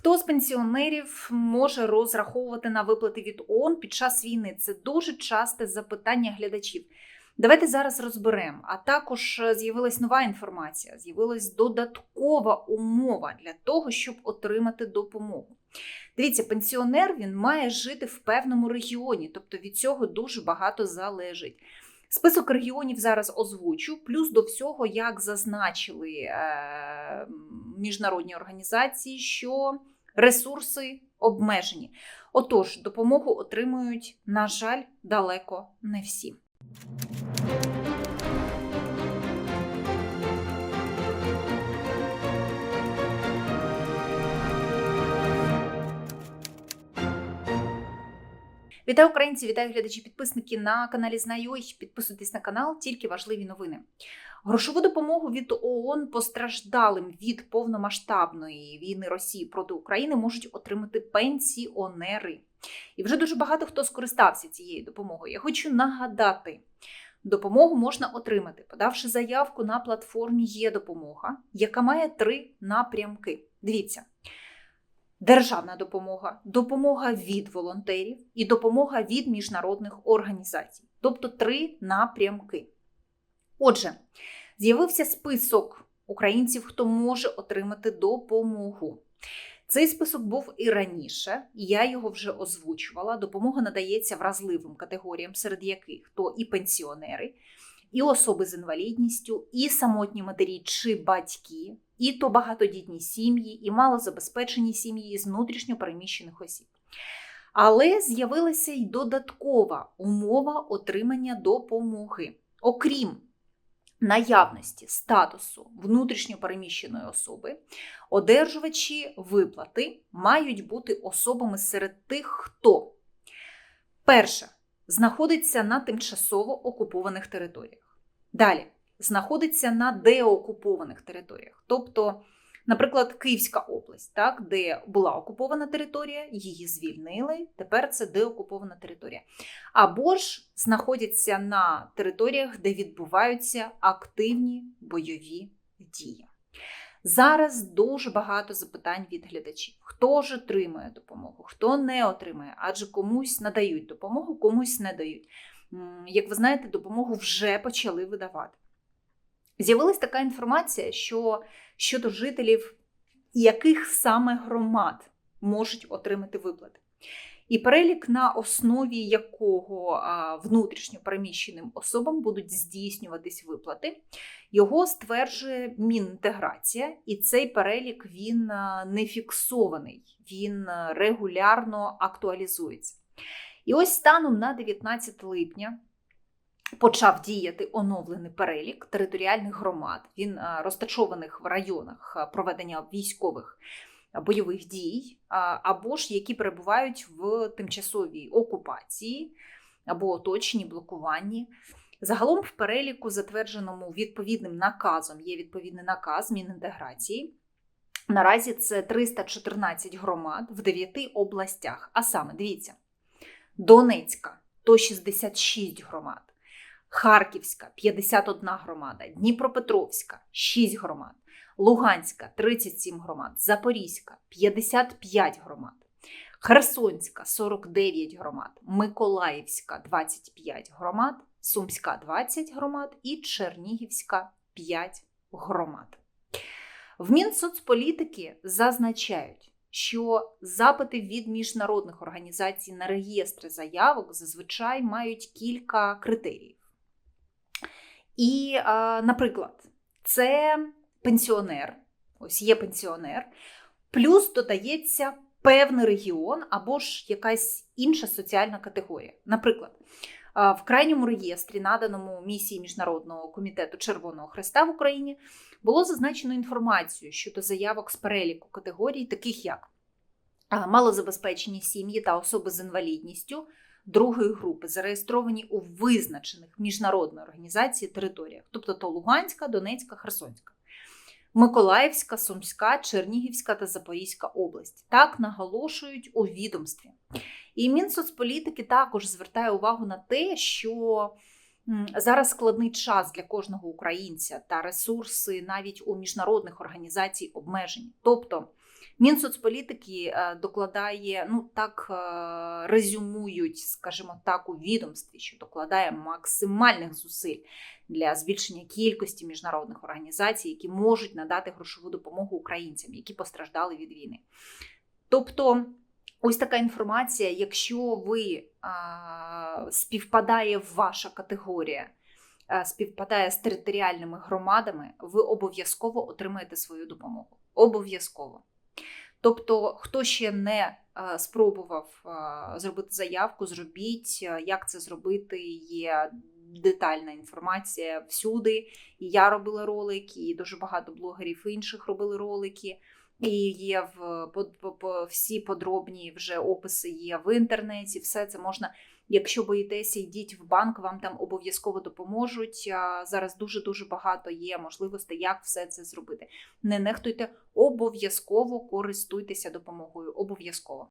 Хто з пенсіонерів може розраховувати на виплати від ООН під час війни? Це дуже часте запитання глядачів. Давайте зараз розберемо. А також е, з'явилась нова інформація, з'явилась додаткова умова для того, щоб отримати допомогу. Дивіться, пенсіонер він має жити в певному регіоні, тобто від цього дуже багато залежить. Список регіонів зараз озвучу, плюс до всього, як зазначили е, міжнародні організації, що ресурси обмежені. Отож, допомогу отримують, на жаль, далеко не всі. Вітаю українці, вітаю глядачі, підписники на каналі Знайой. Підписуйтесь на канал, тільки важливі новини. Грошову допомогу від ООН постраждалим від повномасштабної війни Росії проти України можуть отримати пенсіонери. І вже дуже багато хто скористався цією допомогою. Я хочу нагадати. Допомогу можна отримати, подавши заявку на платформі Є допомога, яка має три напрямки. Дивіться: державна допомога, допомога від волонтерів і допомога від міжнародних організацій. Тобто три напрямки. Отже, з'явився список українців, хто може отримати допомогу. Цей список був і раніше, і я його вже озвучувала. Допомога надається вразливим категоріям, серед яких то і пенсіонери, і особи з інвалідністю, і самотні матері чи батьки, і то багатодітні сім'ї, і малозабезпечені сім'ї з внутрішньо переміщених осіб. Але з'явилася й додаткова умова отримання допомоги. Окрім наявності статусу внутрішньо переміщеної особи, одержувачі виплати мають бути особами серед тих, хто перше знаходиться на тимчасово окупованих територіях. Далі знаходиться на деокупованих територіях. Тобто, наприклад, Київська область, так, де була окупована територія, її звільнили, тепер це деокупована територія. Або ж знаходяться на територіях, де відбуваються активні бойові дії. Зараз дуже багато запитань від глядачів: хто ж отримує допомогу, хто не отримує, адже комусь надають допомогу, комусь не дають. Як ви знаєте, допомогу вже почали видавати. З'явилась така інформація, що щодо жителів, яких саме громад можуть отримати виплати. І перелік, на основі якого внутрішньо переміщеним особам будуть здійснюватись виплати, його стверджує Мінінтеграція, і цей перелік він не фіксований, він регулярно актуалізується. І ось станом на 19 липня. Почав діяти оновлений перелік територіальних громад. Він розташованих в районах проведення військових бойових дій, або ж які перебувають в тимчасовій окупації або оточенні, блокуванні. Загалом в переліку, затвердженому відповідним наказом, є відповідний наказ Мінінтеграції. Наразі це 314 громад в 9 областях. А саме, дивіться, Донецька то 66 громад, Харківська 51 громада, Дніпропетровська 6 громад, Луганська 37 громад, Запорізька 55 громад, Херсонська 49 громад, Миколаївська 25 громад, Сумська 20 громад і Чернігівська 5 громад. В Мінсоцполітики зазначають, що запити від міжнародних організацій на реєстри заявок зазвичай мають кілька критеріїв. І, наприклад, це пенсіонер, ось є пенсіонер, плюс додається певний регіон або ж якась інша соціальна категорія. Наприклад, в крайньому реєстрі, наданому місії Міжнародного комітету Червоного Хреста в Україні, було зазначено інформацію щодо заявок з переліку категорій, таких як малозабезпечені сім'ї та особи з інвалідністю другої групи, зареєстровані у визначених міжнародної організації територіях, тобто то Луганська, Донецька, Херсонська. Миколаївська, Сумська, Чернігівська та Запорізька область. Так наголошують у відомстві. І Мінсоцполітики також звертає увагу на те, що зараз складний час для кожного українця та ресурси навіть у міжнародних організацій обмежені. Тобто Мінсоцполітики е, докладає, ну так е, резюмують, скажімо так, у відомстві, що докладає максимальних зусиль для збільшення кількості міжнародних організацій, які можуть надати грошову допомогу українцям, які постраждали від війни. Тобто, ось така інформація, якщо ви а, співпадає ваша категорія, співпадає з територіальними громадами, ви обов'язково отримаєте свою допомогу. Обов'язково. Тобто, хто ще не спробував зробити заявку, зробіть. Як це зробити? Є детальна інформація всюди. І я робила ролики, і дуже багато блогерів інших робили ролики. І є в по, всі подробні вже описи є в інтернеті. Все це можна. Якщо боїтеся, йдіть в банк, вам там обов'язково допоможуть. Зараз дуже дуже багато є можливостей, як все це зробити. Не нехтуйте, обов'язково користуйтеся допомогою. Обов'язково.